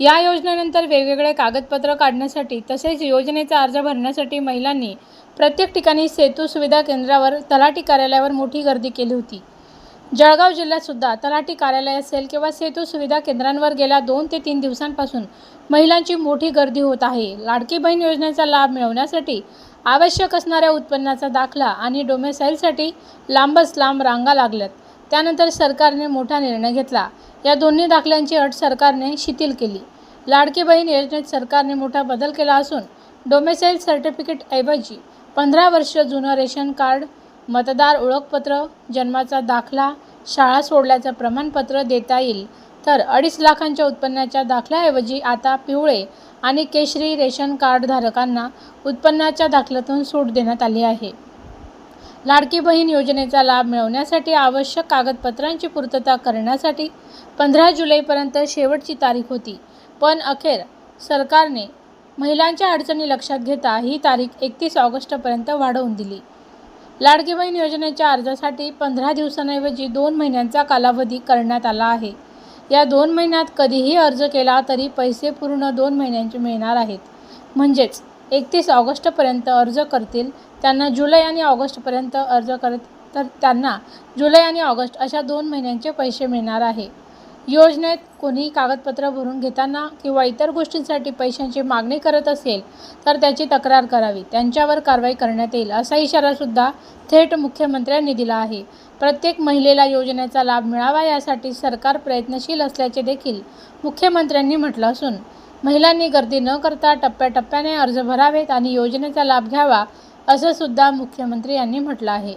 या योजनेनंतर वेगवेगळे कागदपत्र काढण्यासाठी तसेच योजनेचा अर्ज भरण्यासाठी महिलांनी प्रत्येक ठिकाणी सेतू सुविधा केंद्रावर तलाठी कार्यालयावर मोठी गर्दी केली होती. जळगाव जिल्ह्यातसुद्धा तलाठी कार्यालय असेल किंवा सेतू सुविधा केंद्रांवर गेल्या दोन ते तीन दिवसांपासून महिलांची मोठी गर्दी होत आहे. लाडकी बहीण योजनेचा लाभ मिळवण्यासाठी आवश्यक असणाऱ्या उत्पन्नाचा दाखला आणि डोमेसाईलसाठी लांबच लांब रांगा लागल्यात. त्यानंतर सरकारने मोठा निर्णय घेतला. या दोन्ही दाखल्यांची अट सरकारने शिथिल केली. लाडकी बहीण योजनेत सरकारने मोठा बदल केला असून डोमेसाईल सर्टिफिकेटऐवजी पंधरा वर्ष जुनं रेशन कार्ड मतदार ओळखपत्र जन्माचा दाखला शाळा सोडल्याचं प्रमाणपत्र देता येईल. तर अडीच लाखांच्या उत्पन्नाच्या दाखल्याऐवजी आता पिवळे आणि केशरी रेशन कार्डधारकांना उत्पन्नाच्या दाखल्यातून सूट देण्यात आली आहे. लाडकी बहीण योजनेचा लाभ मिळवण्यासाठी आवश्यक कागदपत्रांची पूर्तता करण्यासाठी पंधरा जुलैपर्यंत शेवटची तारीख होती. पण अखेर सरकारने महिलांच्या अडचणी लक्षात घेता ही तारीख एकतीस ऑगस्टपर्यंत वाढवून दिली. लाडकी बहीण योजनेच्या अर्जासाठी पंधरा दिवसांऐवजी दोन महिन्यांचा कालावधी करण्यात आला आहे. या दोन महिन्यात कधीही अर्ज केला तरी पैसे पूर्ण दोन महिन्यांचे मिळणार आहेत. म्हणजेच एकतीस ऑगस्टपर्यंत अर्ज करतील. त्यांना जुलै आणि ऑगस्टपर्यंत अर्ज करत तर त्यांना जुलै आणि ऑगस्ट अशा दोन महिन्यांचे पैसे मिळणार आहे. योजनेत कोणीही कागदपत्र भरून घेताना किंवा इतर गोष्टींसाठी पैशांची मागणी करत असेल तर त्याची तक्रार करावी. त्यांच्यावर कारवाई करण्यात येईल असा इशारासुद्धा थेट मुख्यमंत्र्यांनी दिला आहे. प्रत्येक महिलेला योजनेचा लाभ मिळावा यासाठी सरकार प्रयत्नशील असल्याचे देखील मुख्यमंत्र्यांनी म्हटलं असून महिलांनी गर्दी न करता टप्प्याटप्प्याने अर्ज भरावेत आणि योजनेचा लाभ घ्यावा असं सुद्धा मुख्यमंत्री यांनी म्हटलं आहे.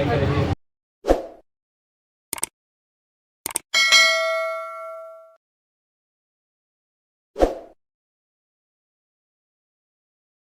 काय